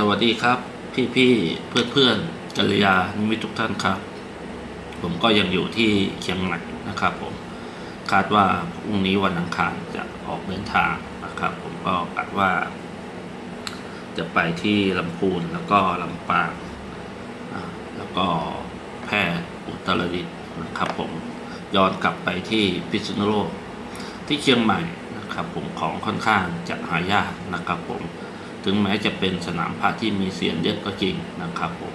สวัสดีครับ พี่พี่เพื่อนเพื่อนๆกัลยาณมิตรทุกท่านครับ ผมก็ยังอยู่ที่เชียงใหม่นะครับ ผมคาดว่าพรุ่งนี้วันอังคารจะออกเดินทางนะครับ ผมก็กะว่า จะไปที่ลำพูนแล้วก็ลำปางแล้วก็แพร่อุตรดิตถ์นะครับ ผมย้อนกลับไปที่พิษณุโลกที่เชียงใหม่นะครับ ผมของค่อนข้างจะหายากนะครับ ผม ถึงแม้จะเป็นสนามพระที่มีเสียนเยอะก็จริงนะครับผม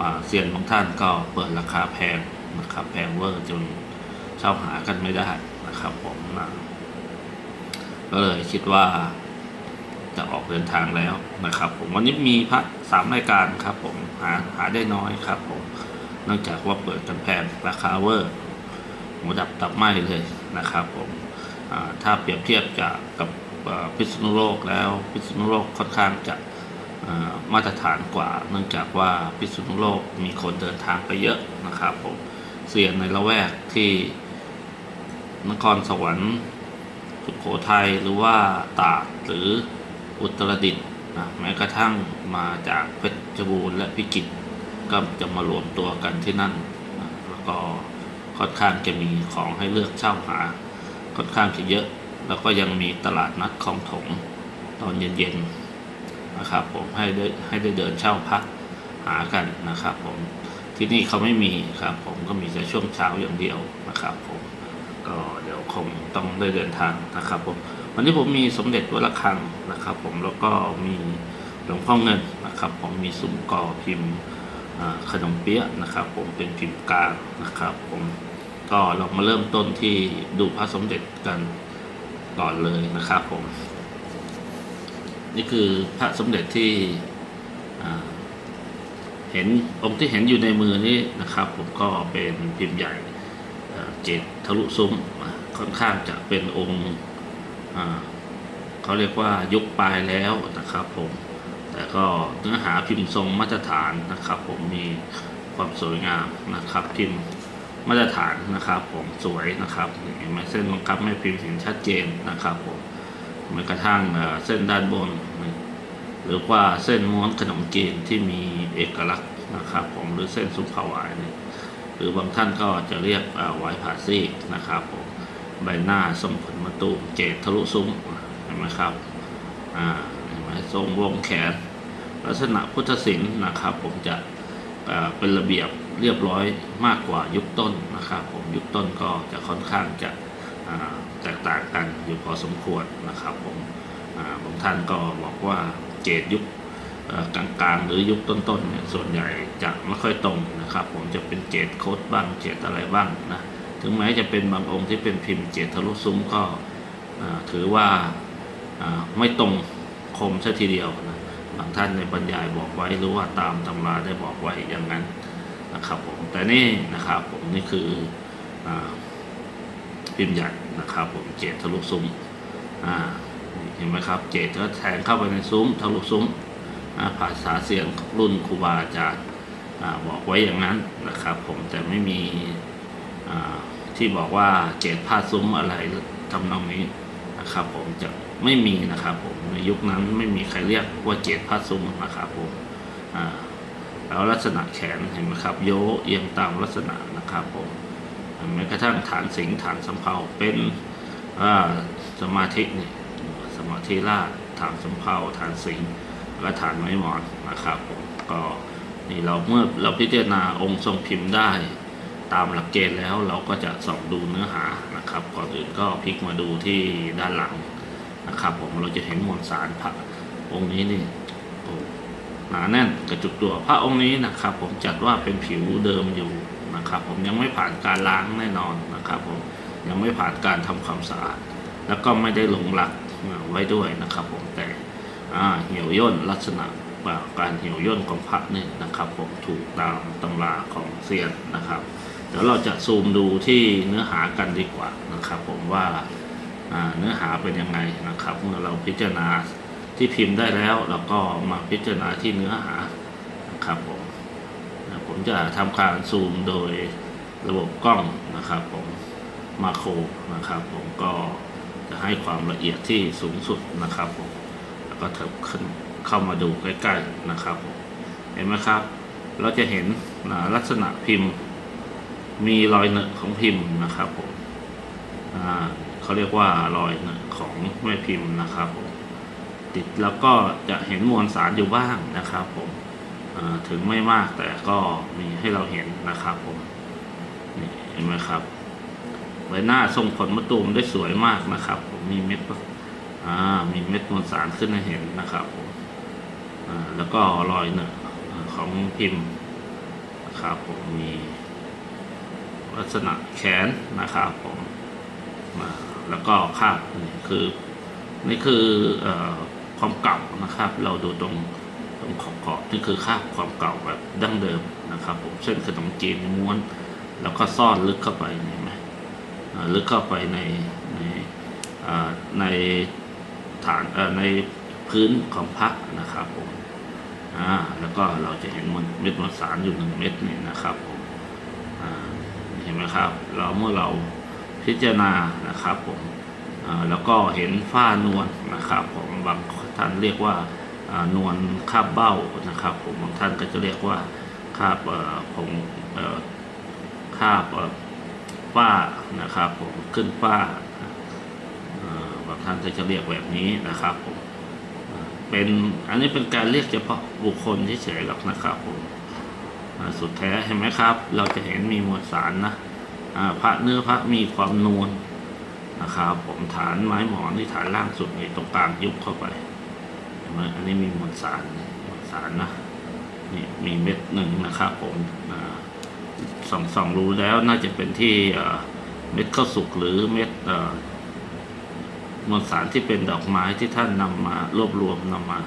มาเสียนบางท่านก็เปิดราคาแพงนะครับแพงเวอร์จนเช่าหากันไม่ได้นะครับผมนะก็เลยคิดว่าจะออกเดินทางแล้วนะครับ ผมวันนี้มีพระสามรายการครับ ผมหาหาได้น้อยครับ ผมเนื่องจากว่าเปิดกันแพงราคาเวอร์หัวดับตับไหมเลยนะครับ ผมถ้าเปรียบเทียบจากกับ พิษณุโลกแล้วพิษณุโลกค่อนข้างจะมาตรฐานกว่า เนื่องจากว่าพิษณุโลกมีคนเดินทางไปเยอะนะครับผมเสียงในละแวกที่นครสวรรค์สุโขทัยหรือว่าตากหรืออุตรดิตถ์นะแม้กระทั่งมาจากเพชรบูรณ์และพิจิตรก็จะมารวมตัวกันที่นั่นนะแล้วก็ค่อนข้างจะมีของให้เลือกเช่าหาค่อนข้างจะเยอะ แล้วก็ยังมีตลาดนัดคลองถมตอนเย็นๆนะครับผมให้ได้ให้ได้เดินเช่าพักหากันนะครับผมที่นี่เขาไม่มีครับผมก็มีแต่ช่วงเช้าอย่างเดียวนะครับผมก็เดี๋ยวคงต้องได้เดินทางนะครับผมวันนี้ผมมีสมเด็จวัดระฆังนะครับ ผมแล้วก็มีหลวงพ่อเงินนะครับ ผมมีซุ้มกอพิมพ์ขนมเปี๊ยะนะครับ ผมเป็นพิมพ์กลางนะครับ ผมก็เรามาเริ่มต้นที่ดูพระสมเด็จกัน ก่อนเลยนะครับผม นี่คือพระสมเด็จที่เห็นองค์ที่เห็นอยู่ในมือนี้นะครับ ผมก็เป็นพิมพ์ใหญ่เจ็ดทะลุซุ้มค่อนข้างจะเป็นองค์เขาเรียกว่ายุคปลายแล้วนะครับผมแต่ก็เนื้อหาพิมพ์ทรงมาตรฐานนะครับ ผมมีความสวยงามนะครับพิมพ์ มาตรฐานนะครับผมสวยนะครับเห็นไหมเส้นบังคับไม่พิมพ์เห็นชัดเจนนะครับผมแม้กระทั่งเอ่อเส้นด้านบน หรือว่าเส้นม้วนขนมจีนที่มีเอกลักษณ์นะครับผมหรือเส้นซุปผาวายนี่หรือบางท่านก็จะเรียกเอ่อไวผาซีนะครับผมใบหน้าทรงผลมะตูมเจดทะลุซุ้มเห็นไหมครับอ่าเห็นไหมทรงวงแขน ลักษณะพุทธศิลป์นะครับ ผมจะเอ่อเป็นระเบียบ เรียบร้อยมากกว่ายุคต้นนะครับผมยุคต้นก็จะค่อนข้างจะแตกต่างกันอยู่พอสมควรนะครับผมบางท่านก็บอกว่าเจดยุคกลางๆ หรือยุคต้นๆเนี่ยส่วนใหญ่จะไม่ค่อยตรงนะครับ ผมจะเป็นเจดโคดบ้างเจดอะไรบ้างนะถึงแม้จะเป็นบางองค์ที่เป็นพิมพ์เจดทะลุซุ้มก็ถือว่าอ่าไม่ตรงคมซะทีเดียวนะบางท่านในบรรยายบอกไว้หรือว่าตามตำราได้บอกไว้อย่างนั้น นะครับผมแต่นี่นะครับผมนี่คืออพิมพ์ใหญ่นะครับผมเจดทะลุซุ้มเห็นไหมครับ เจดก็แทงเข้าไปในซุ้มทะลุซุ้มอ่าภาษาเสียงรุ่นครูบาอาจารย์บอกไว้อย่างนั้นนะครับ ผมแต่ไม่มีที่บอกว่าเจดพาดซุ้มอะไรทำนองนี้นะครับ ผมจะไม่มีนะครับ ผมในยุคนั้นไม่มีใครเรียกว่าเจดพาดซุ้มนะครับผมอ่า แล้วลักษณะแขนเห็นไหมครับ โยเอียงตามลักษณะนะครับผมแม้กระทั่งฐานสิงฐานสำเภาเป็นสมาธินี่สมาธิราฐานสำเภาฐานสิงและฐานไม้หมอนนะครับผมก็นี่เราเมื่อเราพิจารณาองค์ทรงพิมพ์ได้ตามหลักเกณฑ์แล้วเราก็จะส่องดูเนื้อหานะครับก่อนอื่นก็พลิกมาดูที่ด้านหลังนะครับ ผมเราจะเห็นมวลสารพระองค์นี้นี่ หนาแน่นกระจุกตัวพระองค์นี้นะครับ ผมจัดว่าเป็นผิวเดิมอยู่นะครับ ผมยังไม่ผ่านการล้างแน่นอนนะครับ ผมยังไม่ผ่านการทำความสะอาด แล้วก็ไม่ได้หลงรักไว้ด้วยนะครับ ผมแต่เหี่ยวย่นลักษณะการเหี่ยวย่นของพระนี่นะครับ ผมถูกตามตำราของเซียนนะครับเดี๋ยวเราจะซูมดูที่เนื้อหากันดีกว่านะครับ ผมว่าอ่าเนื้อหาเป็นยังไงนะครับ เมื่อเราพิจารณา ที่พิมพ์ได้แล้วเราก็มาพิจารณาที่เนื้อหานะครับผมนะผมจะทำการซูมโดยระบบกล้องนะครับผมมาโครนะครับผมก็จะให้ความละเอียดที่สูงสุดนะครับผมแล้วก็เถิบขึ้นเข้ามาดูใกล้ๆนะครับผมเห็นไหมครับ เราจะเห็นอ่าลักษณะพิมพ์ มีรอยเนอะของพิมพ์นะครับผมเขาเรียกว่ารอยเนอะของแม่พิมพ์นะครับผม ติดแล้วก็จะเห็นมวลสารอยู่บ้างนะครับผมถึงไม่มากแต่ก็มีให้เราเห็นนะครับผมนี่เห็นไหมครับใบหน้าทรงผลมะตูมได้สวยมากนะครับ ผมมีเม็ดอ่ามีเม็ดมวลสารขึ้นให้เห็นนะครับผมอ่าแล้วก็รอยเหนอของพิมพ์นะครับผมมีลักษณะแขนนะครับผมมาแล้วก็คาบนี่คือนี่คืออ ความเก่านะครับ เราดูตรงตรงขอบขอบนี่คือค่าความเก่าแบบดั้งเดิมนะครับ ผมเส้นขนมจีนม้วน แล้วก็ซ่อนลึกเข้าไปเห็นไหมลึกเข้าไปในในในฐานในพื้นของพระนะครับผมอ่าแล้วก็เราจะเห็นมันเม็ดมวลสารอยู่หนึ่งเม็ดนี่นะครับผมอ่าเห็นไหมครับ เราเมื่อเราพิจารณานะครับผมอ่าแล้วก็เห็นฝ้านวลนะครับผมบาง ท่านเรียกว่านวลคาบเบ้านะครับผมบางท่านก็จะเรียกว่าคาบเอ่อผงเอ่อคาบฝ้านะครับผมขึ้นฝ้าบางท่านก็จะเรียกแบบนี้นะครับผมเป็นอันนี้เป็นการเรียกเฉพาะบุคคลเฉยๆหรอกนะครับผมสุดแท้เห็นไหมครับ เราจะเห็นมีมวลสารนะพระเนื้อพระมีความนวลนะครับผมฐานไม้หมอนที่ฐานล่างสุดนี่ตรงกลางยุบเข้าไป นไหมอันนี้มีมวลสารมวลสารนะนี่มีเม็ดหนึ่งนะครับผมส่องส่องรู้แล้วน่าจะเป็นที่เม็ดข้าวสุกหรือเม็ดมวลสารที่เป็นดอกไม้ที่ท่านนำมารวบรวมนำมา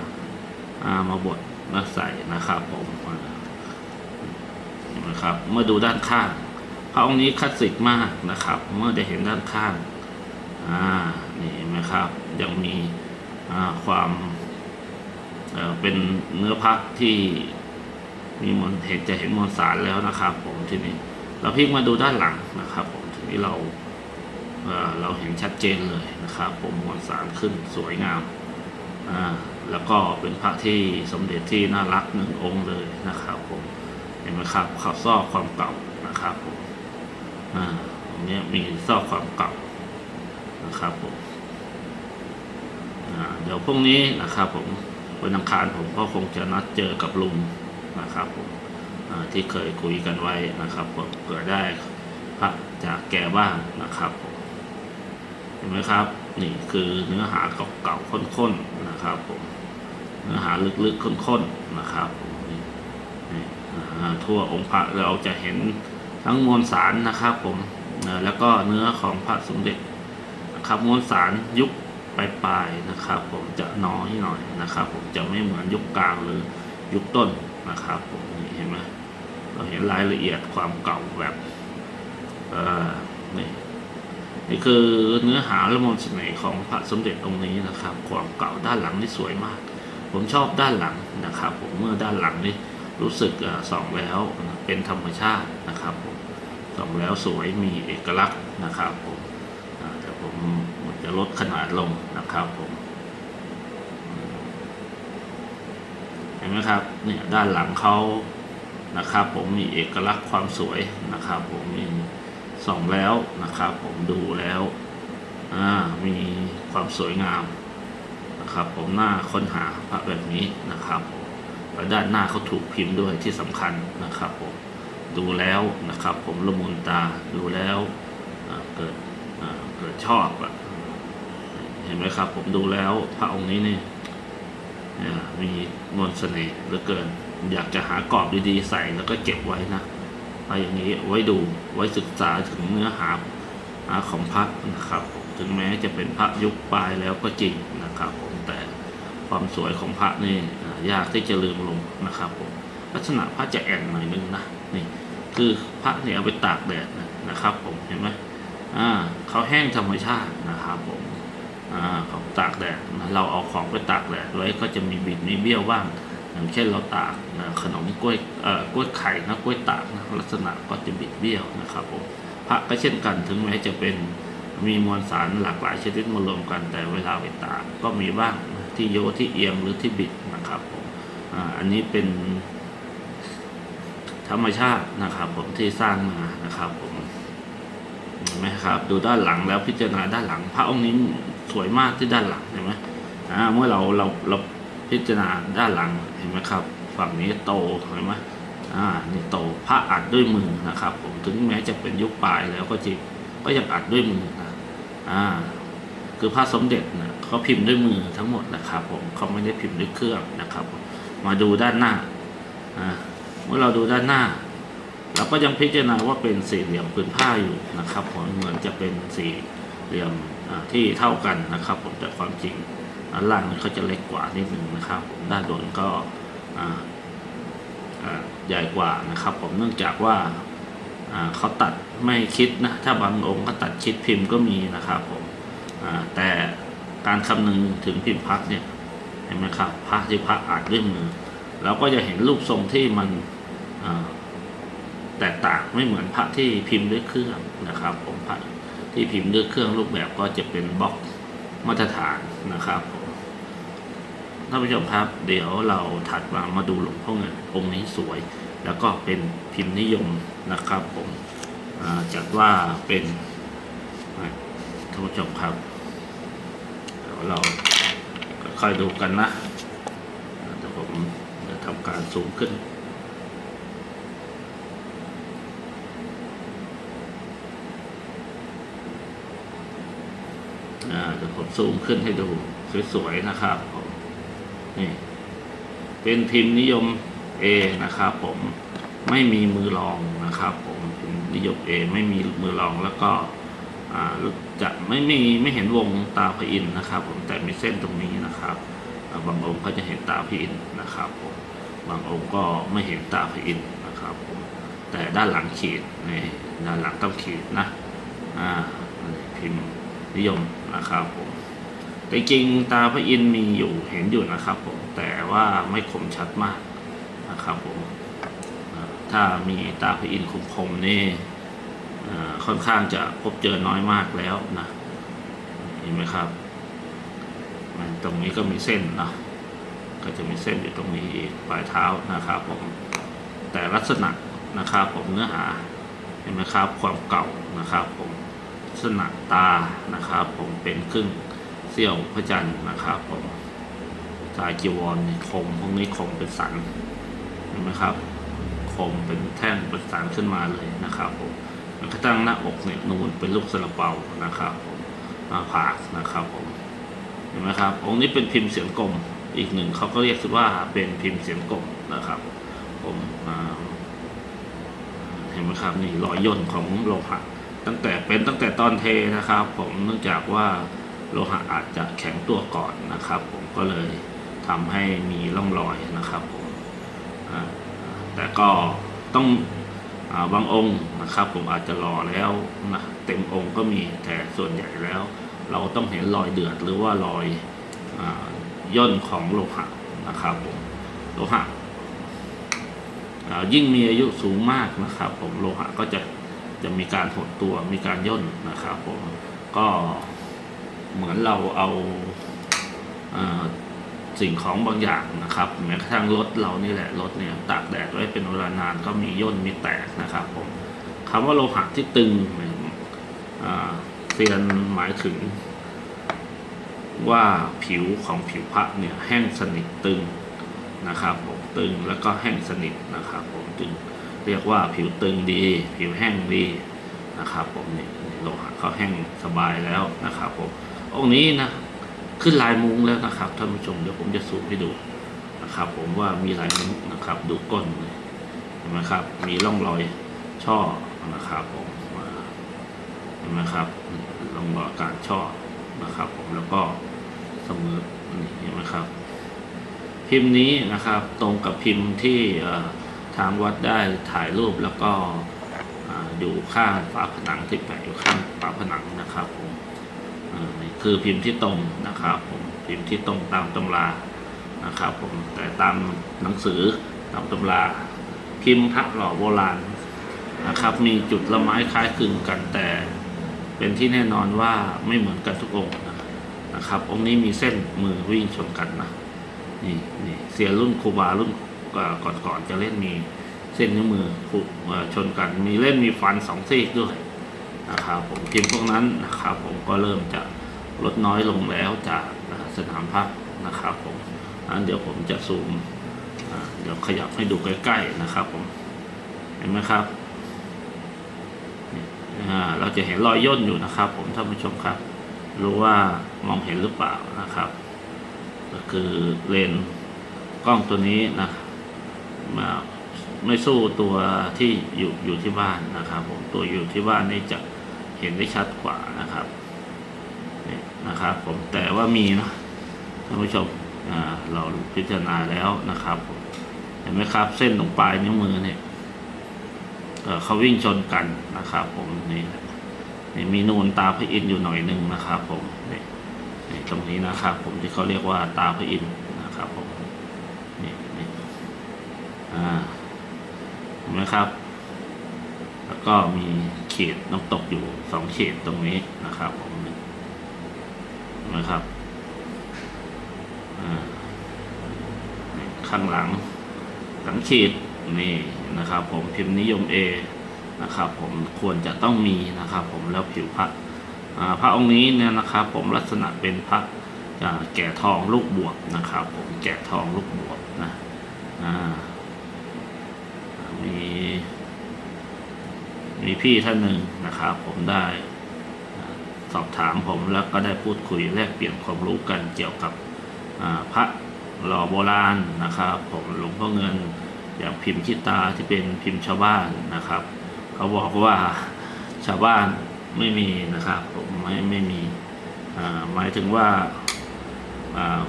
อ่ามาบดมาใส่นะครับผมนะครับเมื่อดูด้านข้างพระองค์นี้คลาสสิกมากนะครับ เมื่อได้เห็นด้านข้างอ่านี่เห็นไหมครับ ยังมีความ เป็นเนื้อพระที่มีมวลเห็นจะเห็นมวลสารแล้วนะครับ ผมทีนี้ เราพลิกมาดูด้านหลังนะครับผมทีนี้เราเราเห็นชัดเจนเลยนะครับ ผมมวลสารขึ้นสวยงามอ่าแล้วก็เป็นพระที่สมเด็จที่น่ารักหนึ่งองค์เลยนะครับผมเห็นไหมครับเขาซอกความเก่านะครับผมอ่าตรงนี้มีซอกความเก่านะครับผมอ่าเดี๋ยวพรุ่งนี้นะครับผม วันอังคารผมก็คงจะนัดเจอกับลุงนะครับผมที่เคยคุยกันไว้นะครับผมเผื่อได้พระจากแกบ้างนะครับผมเห็นไหมครับ นี่คือเนื้อหาเก่าๆข้นๆนะครับผมเนื้อหาลึกๆข้นๆนะครับผมทั่วองค์พระเราจะเห็นทั้งมวลสารนะครับผมแล้วก็เนื้อของพระสมเด็จนะครับมวลสารยุค ปลายๆนะครับ ผมจะน้อยหน่อยนะครับ ผมจะไม่เหมือนยุคกลางหรือยุคต้นนะครับ ผมนี่เห็นไหมเราเห็นรายละเอียดความเก่าแบบเออนี่นี่คือเนื้อหาละมนต์เสน่ห์ของพระสมเด็จองค์นี้นะครับ ความเก่าด้านหลังนี่สวยมาก ผมชอบด้านหลังนะครับ ผมเมื่อด้านหลังนี่รู้สึกส่องแล้วเป็นธรรมชาตินะครับ ผมส่องแล้วสวยมีเอกลักษณ์นะครับ ผมแต่ผม จะลดขนาดลงนะครับผมเห็นไหมครับเนี่ยด้านหลังเขานะครับผมมีเอกลักษณ์ความสวยนะครับ ผมมีส่องแล้วนะครับ ผมดูแล้วอ่ามีความสวยงามนะครับ ผมหน้าค้นหาพระแบบนี้นะครับผมแล้วด้านหน้าเขาถูกพิมพ์ด้วยที่สำคัญนะครับ ผมดูแล้วนะครับ ผมละมุนตาดูแล้วเกิดเอ่อเกิดชอบอะ เห็นไหมครับ ผมดูแล้วพระองค์นี้นี่มีมนต์เสน่ห์เหลือเกิน อยากจะหากรอบดีๆใส่แล้วก็เก็บไว้นะไปอย่างนี้ไว้ดูไว้ศึกษาถึงเนื้อหาของพระนะครับ ถึงแม้จะเป็นพระยุคปลายแล้วก็จริงนะครับ ผมแต่ความสวยของพระนี่ยากที่จะลืมลงนะครับผมลักษณะพระจะแอนหน่อยนึงนะนี่คือพระเนี่ยเอาไปตากแดดนะครับ ผมเห็นไหมอ่าเขาแห้งธรรมชาตินะครับผม อ่าเขาตากแดดเราเอาของไปตากแดดไว้ก็จะมีบิดมีเบี้ยวบ้าง อย่างเช่นเราตากขนมกล้วยกล้วยไข่นะกล้วยตากนะลักษณะก็จะบิดเบี้ยวนะครับผมพระก็เช่นกันถึงแม้จะเป็นมีมวลสารหลากหลายชนิดมารวมกัน แต่เวลาไปตากก็มีบ้างที่โยที่เอียงหรือที่บิดนะครับอ่าอันนี้เป็นธรรมชาตินะครับผมที่สร้างมานะครับผมเห็นไหมครับ ดูด้านหลังแล้วพิจารณาด้านหลัง พระองค์นี้ สวยมากที่ด้านหลังเห็นไหมอ่าเมื่อเราเราเราพิจารณาด้านหลังเห็นไหมครับ ฝั่งนี้โตเห็นไหมอ่านี่โตพระอัดด้วยมือนะครับ ผมถึงแม้จะเป็นยุคปลายแล้วก็จริงก็ยังอัดด้วยมือนะอ่าคือพระสมเด็จนะเขาพิมพ์ด้วยมือทั้งหมดนะครับ ผมเขาไม่ได้พิมพ์ด้วยเครื่องนะครับ มาดูด้านหน้าอ่าเมื่อเราดูด้านหน้าเราก็ยังพิจารณาว่าเป็นสี่เหลี่ยมผืนผ้าอยู่นะครับผมเหมือนจะเป็นสี่เหลี่ยม ที่เท่ากันนะครับผมแต่ความจริงด้านล่างนี่เขาจะเล็กกว่านิดนึงนะครับผมด้านบนก็ใหญ่กว่านะครับ ผมเนื่องจากว่าเขาตัดไม่คิดนะถ้าบางองค์ก็ตัดชิดพิมพ์ก็มีนะครับผมแต่การคำนึงถึงพิมพ์พักเนี่ยเห็นไหมครับพระที่พระอาจด้วยมือเราก็จะเห็นรูปทรงที่มันแตกต่างไม่เหมือนพระที่พิมพ์ด้วยเครื่องนะครับ ผมพระ ที่พิมพ์ด้วยเครื่องรูปแบบก็จะเป็นบล็อกมาตรฐานนะครับท่านผู้ชมครับ เดี๋ยวเราถัดมามาดูหลวงพ่อเงินองค์นี้สวย แล้วก็เป็นพิมพ์นิยมนะครับผมอ่าจัดว่าเป็นท่านผู้ชมครับเดี๋ยวเราค่อยดูกันนะเดี๋ยวผมจะทำการซูมขึ้น อ่าเดี๋ยว ผมซูมขึ้นให้ดู สวยๆนะครับผมนี่เป็นพิมพ์นิยม A นะครับผมไม่มีมือรองนะครับ ผมพิมพ์นิยม A ไม่มีมือรองแล้วก็จะไม่มีไม่เห็นวงตาพระอินนะครับ ผมแต่มีเส้นตรงนี้นะครับบางองค์ก็จะเห็นตาพระอินนะครับผมบางองค์ก็ไม่เห็นตาพระอินนะครับผมแต่ด้านหลังขีดนี่ด้านหลังต้องขีดนะอ่าพิมพ์นิยมนะครับผม แต่จริงตาพระอินทร์มีอยู่เห็นอยู่นะครับผมแต่ว่าไม่คมชัดมากนะครับผมถ้ามีตาพระอินทร์คมๆนี่ค่อนข้างจะพบเจอน้อยมากแล้วนะเห็นไหมครับมันตรงนี้ก็มีเส้นนะก็จะมีเส้นอยู่ตรงนี้อีกปลายเท้านะครับผมแต่ลักษณะนะครับผมเนื้อหาเห็นไหมครับความเก่านะครับผมลักษณะตานะครับผมเป็นครึ่ง เสี้ยวพระจันทร์นะครับผมสายจีวรนี่คมพวกนี้คมเป็นสันเห็นไหมครับคมเป็นแท่งเป็นสันขึ้นมาเลยนะครับผมแล้วก็ตั้งหน้าอกเนี่ยนูนเป็นลูกสลัเปานะครับผมหน้าผากนะครับผมเห็นไหมครับ องค์นี้เป็นพิมพ์เสียงกลมอีกหนึ่งเขาก็เรียกว่าเป็นพิมพ์เสียงกลมนะครับ ผมเห็นไหมครับนี่รอยย่นของโลหะตั้งแต่เป็นตั้งแต่ตอนเทนะครับ ผมเนื่องจากว่า โลหะอาจจะแข็งตัวก่อนนะครับ ผมก็เลยทำให้มีร่องรอยนะครับผมแต่ก็ต้องอบางองค์นะครับ ผมอาจจะรอแล้วนะเต็มองค์ก็มีแต่ส่วนใหญ่แล้ว เราต้องเห็นรอยเดือดหรือว่ารอยอย่นของโลหะนะครับผมโลหะยิ่งมีอายุสูงมากนะครับ ผมโลหะก็จะจะมีการหดตัวมีการย่นนะครับ ผมก็ เหมือนเราเอาสิ่งของบางอย่างนะครับแม้กระทั่งรถเรานี่แหละรถเนี่ยตากแดดไว้เป็นเวลานานก็มีย่นมีแตกนะครับผมคำว่าโลหะที่ตึงเนี่ยเซียนหมายถึง ว่าผิวของผิวพระเนี่ยแห้งสนิทตึงนะครับผมตึงแล้วก็แห้งสนิทนะครับผมจึงเรียกว่าผิวตึงดี ผิวแห้งดีนะครับผมนี่โลหะเขาแห้งสบายแล้วนะครับผม องค์นี้นะขึ้นลายมุ้งแล้วนะครับท่านผู้ชมเดี๋ยวผมจะซูมให้ดูนะครับ ผมว่ามีลายมุ้งนะครับ ดูก้นเลยเห็นไหมครับ มีร่องรอยช่อนะครับผมเห็นไหมครับร่องรอยการช่อนะครับ ผมแล้วก็เสมอนี่เห็นไหมครับ พิมพ์นี้นะครับตรงกับพิมพ์ที่ทางวัดได้ถ่ายรูปแล้วก็อ,อยู่ข้างฝาผนังที่แปะอยู่ข้างฝาผนังนะครับผมอ่านี่ คือพิมพ์ที่ตรงนะครับผมพิมพ์ที่ตรงตามตำรานะครับผมแต่ตามหนังสือตามตำราพิมพ์พระหล่อโบราณนะครับ มีจุดละไม้คล้ายคลึงกันแต่เป็นที่แน่นอนว่าไม่เหมือนกันทุกองค์นะครับ องค์นี้มีเส้นมือวิ่งชนกันนะนี่นี่เสียรุ่นครูบารุ่นก่อนๆจะเล่นมีเส้นนิ้วมือผูกเอ่อชนกันมีเล่นมีฟันสองซี่ด้วยนะครับผมพิมพ์พวกนั้นนะครับผมก็เริ่มจะ ลดน้อยลงแล้วจากสนามพักนะครับผมอันเดี๋ยวผมจะซูมเดี๋ยวขยับให้ดูใกล้ๆนะครับผมเห็นไหมครับเราจะเห็นรอยย่นอยู่นะครับ ผมท่านผู้ชมครับ รู้ว่ามองเห็นหรือเปล่านะครับ ก็คือเลนกล้องตัวนี้นะมาไม่สู้ตัวที่อยู่อยู่ที่บ้านนะครับ ผมตัวอยู่ที่บ้านนี่จะเห็นได้ชัดกว่านะครับ นะครับ ผมแต่ว่ามีนะท่านผู้ชมเราพิจารณาแล้วนะครับผมเห็นไหมครับเส้นตรงปลายนิ้วมือเนี่ยเขาวิ่งชนกันนะครับ ผมนี่นี่มีนูนตาพระอินทร์อยู่หน่อยหนึ่งนะครับ ผมนี่นี่ตรงนี้นะครับ ผมที่เขาเรียกว่าตาพระอินทร์นะครับผมนี่นี่อ่าเห็นไหมครับ แล้วก็มีเขีดน้ำตกอยู่สองเขีดตรงนี้นะครับผม นี่เห็นไหมครับอ่าข้างหลังหลังขีดนี่นะครับ ผมพิมพ์นิยม A นะครับ ผมควรจะต้องมีนะครับ ผมแล้วผิวพรรณอ่าพระองค์นี้เนี่ยนะครับ ผมลักษณะเป็นพระแก่ทองลูกบวบนะครับ ผมแก่ทองลูกบวบนะอ่ามีมีพี่ท่านหนึ่งนะครับ ผมได้ สอบถามผมแล้วก็ได้พูดคุยแลกเปลี่ยนความรู้กันเกี่ยวกับพระหล่อโบราณนะครับ ผมหลวงพ่อเงินอย่างพิมพ์ชิตาที่เป็นพิมพ์ชาวบ้านนะครับ เขาบอกว่าชาวบ้านไม่มีนะครับผมไม่ไม่มีหมายถึงว่าอ่า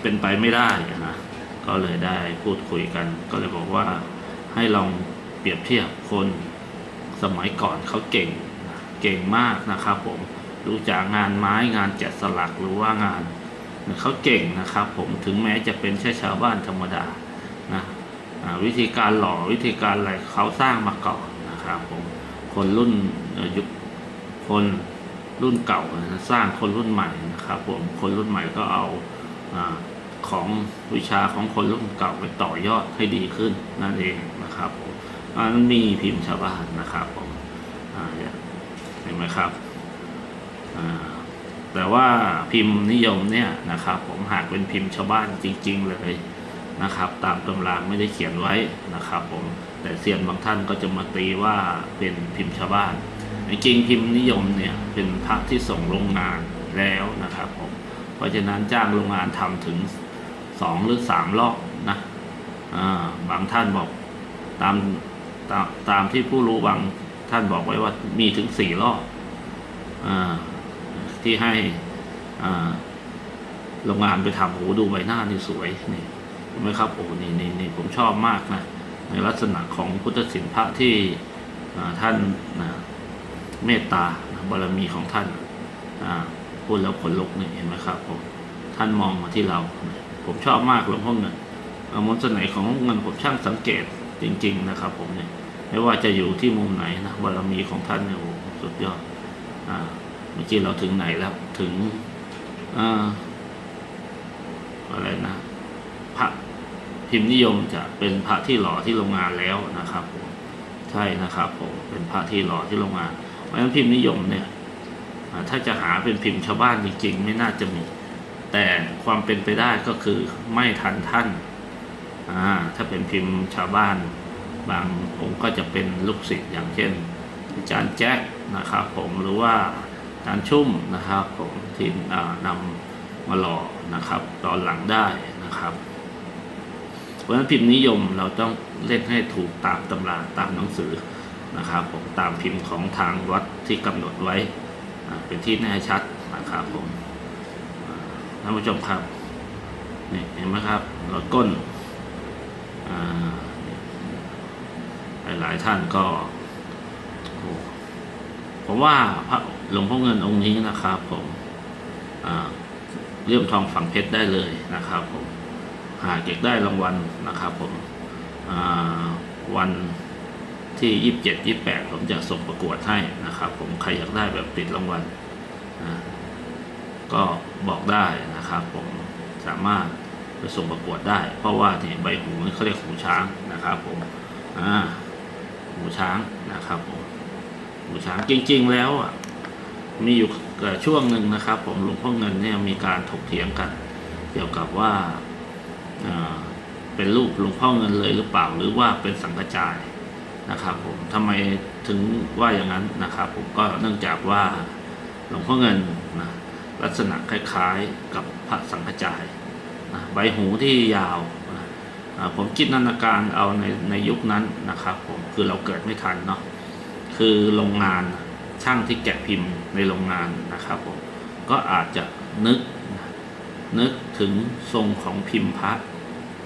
เป็นไปไม่ได้นะก็เลยได้พูดคุยกัน ก็เลยบอกว่าให้ลองเปรียบเทียบคนสมัยก่อนเขาเก่งเก่งมากนะครับผม ดูจากงานไม้งานแกะสลักหรือว่างานเขาเก่งนะครับ ผมถึงแม้จะเป็นแค่ชาวบ้านธรรมดานะวิธีการหล่อวิธีการอะไรเขาสร้างมาก่อนนะครับผมคนรุ่นยุคคนรุ่นเก่าสร้างคนรุ่นใหม่นะครับผมคนรุ่นใหม่ก็เอาอของวิชาของคนรุ่นเก่าไปต่อยอดให้ดีขึ้นนั่นเองนะครับผมอันนั้นมีพิมพ์ชาวบ้านนะครับผมเห็นไหมครับ แต่ว่าพิมพ์นิยมเนี่ยนะครับ ผมหากเป็นพิมพ์ชาวบ้านจริง ๆ เลยนะครับ ตามตำราไม่ได้เขียนไว้นะครับ ผมแต่เซียนบางท่านก็จะมาตีว่าเป็นพิมพ์ชาวบ้านจริงๆพิมพ์นิยมเนี่ยเป็นพระที่ส่งโรงงานแล้วนะครับผมเพราะฉะนั้นจ้างโรงงานทำถึงสองหรือสามรอบนะบางท่านบอกตามตามตามที่ผู้รู้บางท่านบอกไว้ว่ามีถึงสี่รอบอ่า ที่ให้โรงงานไปทำโอ้โหดูใบหน้านี่สวยนี่เห็นไหมครับโอ้โหนี่นี่นี่ผมชอบมากนะในลักษณะของพุทธศิลปะที่ท่านเมตตาบารมีของท่านอ่าพูดแล้วขนลุกนี่เห็นไหมครับผมท่านมองมาที่เรา ผมชอบมากหลวงพ่อเงินอมนต์เสน่ห์ของหลวงพ่อเงินผมช่างสังเกตจริง ๆ นะครับ ผมเนี่ยไม่ว่าจะอยู่ที่มุมไหนนะบารมีของท่านเนี่ยโอ้โหสุดยอดอ่า เมื่อกี้เราถึงไหนแล้วถึงอ่าอะไรนะพระพิมพ์นิยมจะเป็นพระที่หล่อที่โรงงานแล้วนะครับผมใช่นะครับผมเป็นพระที่หล่อที่โรงงาน เพราะฉะนั้นพิมพ์นิยมเนี่ยถ้าจะหาเป็นพิมพ์ชาวบ้านจริงๆ ไม่น่าจะมี แต่ความเป็นไปได้ก็คือไม่ทันท่านถ้าเป็นพิมพ์ชาวบ้าน บางองค์ก็จะเป็นลูกศิษย์อย่างเช่นอาจารย์แจ็คนะครับผมหรือว่า อารชุ่มนะครับผมที่อ่านำมาหล่อนะครับ ตอนหลังได้นะครับเพราะฉะนั้นพิมพ์นิยมเราต้องเล่นให้ถูกตามตำราตามหนังสือนะครับผมตามพิมพ์ของทางวัดที่กำหนดไว้เป็นที่แน่ชัดนะครับผมท่านผู้ชมครับนี่เห็นไหมครับรถก้นอ่านี่หลายๆท่านก็ ผมว่าพระหลวงพ่อเงินองค์นี้นะครับ ผมเลี่ยมทองฝังเพชรได้เลยนะครับ ผมหาเกอยากได้รางวัลนะครับ ผมวันที่ยี่สิบเจ็ดยี่แปดผมจะส่งประกวดให้นะครับ ผมใครอยากได้แบบติดรางวัลก็บอกได้นะครับ ผมสามารถไปส่งประกวดได้ เพราะว่าเนี่ยใบหูเขาเรียกหูช้างนะครับ ผมหูช้างนะครับผม หูช้างจริง ๆ แล้วอะมีอยู่ช่วงหนึ่งนะครับ ผมหลวงพ่อเงินเนี่ยมีการถกเถียงกัน เกี่ยวกับว่าเป็นรูปหลวงพ่อเงินเลยหรือเปล่าหรือว่าเป็นสังกจายนะครับผมทำไมถึงว่าอย่างนั้นนะครับ ผมก็เนื่องจากว่าหลวงพ่อเงินนะลักษณะคล้ายๆกับพระสังกจายนะใบหูที่ยาวนะผมคิดนันการเอาในในยุคนั้นนะครับ ผมคือเราเกิดไม่ทันเนาะ คือโรงงานช่างที่แกะพิมพ์ในโรงงานนะครับผมก็อาจจะนึกนึกถึงทรงของพิมพ์พระ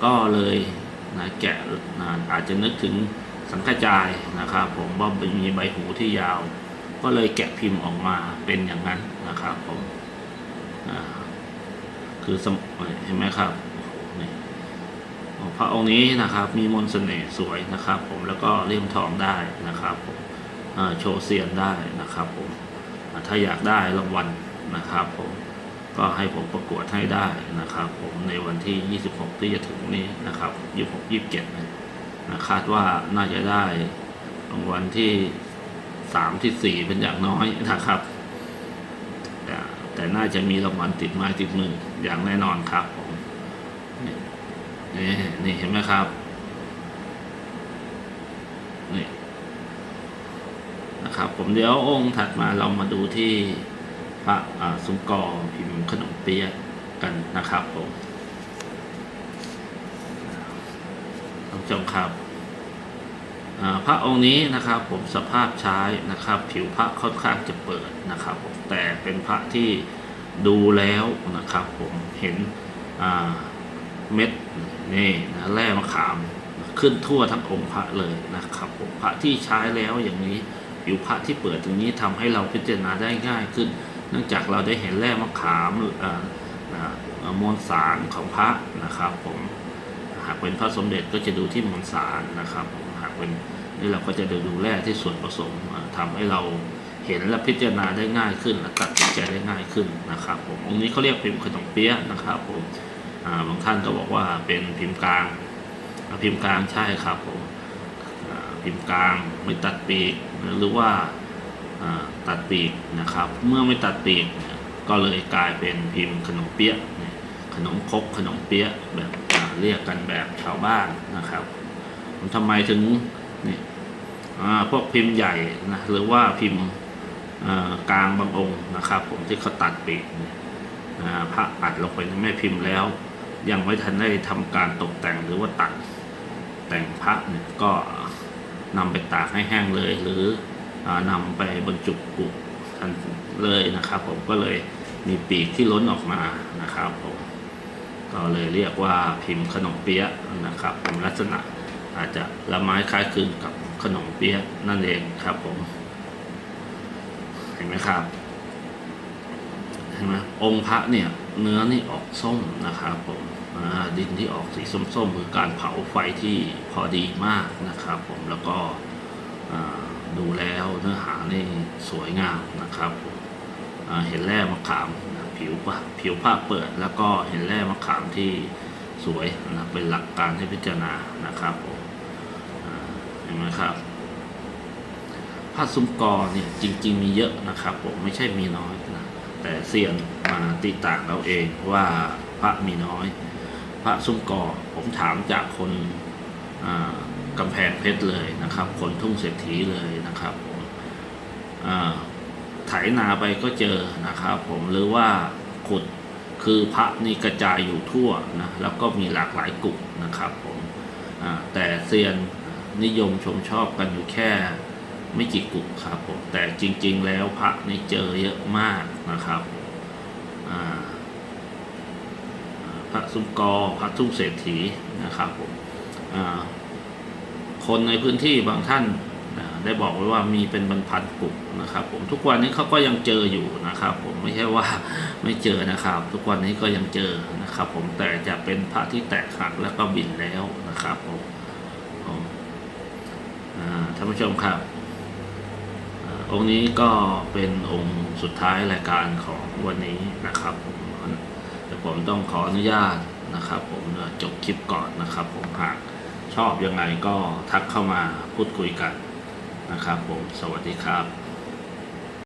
ก็เลยนะแกะนะอาจจะนึกถึงสังฆจายนะครับผมว่ามีใบหูที่ยาว ก็เลยแกะพิมพ์ออกมาเป็นอย่างนั้นนะครับผมคือสมเห็นไหมครับพระองค์นี้นะครับมีมนต์เสน่ห์สวยนะครับ ผมแล้วก็เลี่ยมทองได้นะครับผม โชว์เซียนได้นะครับผมถ้าอยากได้รางวัลนะครับผมก็ให้ผมประกวดให้ได้นะครับผมในวันที่ 26 ที่จะถึงนี้นะครับ 26 27นะนะคาดว่าน่าจะได้รางวัลที่ 3 ที่ 4 เป็นอย่างน้อยนะครับ แต่แต่น่าจะมีรางวัลติดไม้ติดมืออย่างแน่นอนครับผมนี่นี่เห็นไหมครับนี่ นะครับ ผมเดี๋ยวองค์ถัดมาเรามาดูที่พระสุงกอพิมพ์ขนมเปี๊ยะกันนะครับผมท่านผู้ชมครับอ่าพระองค์นี้นะครับผมสภาพใช้นะครับ ผิวพระค่อนข้างจะเปิดนะครับผมแต่เป็นพระที่ดูแล้วนะครับ ผมเห็นเม็ดนี่นะแร่มะขามขึ้นทั่วทั้งองค์พระเลยนะครับผมพระที่ใช้แล้วอย่างนี้ ผิวพระที่เปิดตรงนี้ทำให้เราพิจารณาได้ง่ายขึ้น เนื่องจากเราได้เห็นแร่มะขามมวลสารของพระนะครับ ผมหากเป็นพระสมเด็จก็จะดูที่มวลสารนะครับผมหากเป็นนี่เราก็จะดูดูแร่ที่ส่วนผสมอ่าทำให้เราเห็นและพิจารณาได้ง่ายขึ้น และตัดสินใจได้ง่ายขึ้นนะครับผมองค์นี้เขาเรียกพิมพ์ขนมเปี๊ยะนะครับผมบางท่านก็บอกว่าเป็นพิมพ์กลางพิมพ์กลางใช่ครับผมพิมพ์กลางไม่ตัดปีก หรือว่าตัดปีกนะครับ เมื่อไม่ตัดปีกก็เลยกลายเป็นพิมพ์ขนมเปี๊ยะขนมคกขนมเปี๊ยะแบบเรียกกันแบบชาวบ้านนะครับทำไมถึงนี่พวกพิมพ์ใหญ่นะหรือว่าพิมพ์กลางบางองค์นะครับ ผมที่เขาตัดปีกเนี่ยพระอัดลงไปในแม่พิมพ์แล้ว ยังไม่ทันได้ทำการตกแต่งหรือว่าตัดแต่งพระเนี่ยก็ นำไปตากให้แห้งเลย หรืออ่านำไปบรรจุกุทันเลยนะครับ ผมก็เลยมีปีกที่ล้นออกมานะครับผมก็เลยเรียกว่าพิมพ์ขนมเปี๊ยะนะครับผมลักษณะอาจจะละไม้คล้ายคลึงกับขนมเปี๊ยะนั่นเองครับผม เห็นไหมครับเห็นไหมองค์พระเนี่ยเนื้อนี่ออกส้มนะครับผมดินที่ออกสีส้มๆคือการเผาไฟที่พอดีมากนะครับ ผมแล้วก็เนื้อหานี่สวยงามนะครับเห็นแร่มะขามผิวปะผิวผ้าเปิด แล้วก็เห็นแร่มะขามที่สวยนะเป็นหลักการให้พิจารณานะครับผมเห็นไหมครับผ้าซุ้มกอเนี่ยจริง ๆ มีเยอะนะครับผมไม่ใช่มีน้อยนะแต่เซียนมาติต่างเราเองว่าพระมีน้อย พระซุ้มกอผมถามจากคนกำแพงเพชรเลยนะครับ คนทุ่งเศรษฐีเลยนะครับ ไถนาไปก็เจอนะครับผมหรือว่าขุดคือพระนี่กระจายอยู่ทั่วนะแล้วก็มีหลากหลายกลุ่มนะครับผมแต่เซียนนิยมชมชอบกันอยู่แค่ไม่กี่กลุ่มครับผมแต่จริง ๆ แล้วพระนี่เจอเยอะมากนะครับพระซุ้มกอพระทุ่งเศรษฐีนะครับผมคนในพื้นที่บางท่าน ได้บอกไว้ว่ามีเป็นบรรพันกลุ่มนะครับ ผมทุกวันนี้เขาก็ยังเจออยู่นะครับ ผมไม่ใช่ว่าไม่เจอนะครับ ทุกวันนี้ก็ยังเจอนะครับ ผมแต่จะเป็นพระที่แตกหักแล้วก็บินแล้วนะครับผมท่านผู้ชมครับองค์นี้ก็เป็นองค์สุดท้ายรายการของวันนี้นะครับผมแต่ผมต้องขออนุญาตนะครับ ผมจบคลิปก่อนนะครับ ผมหากชอบยังไงก็ทักเข้ามาพูดคุยกัน นะครับผม สวัสดีครับ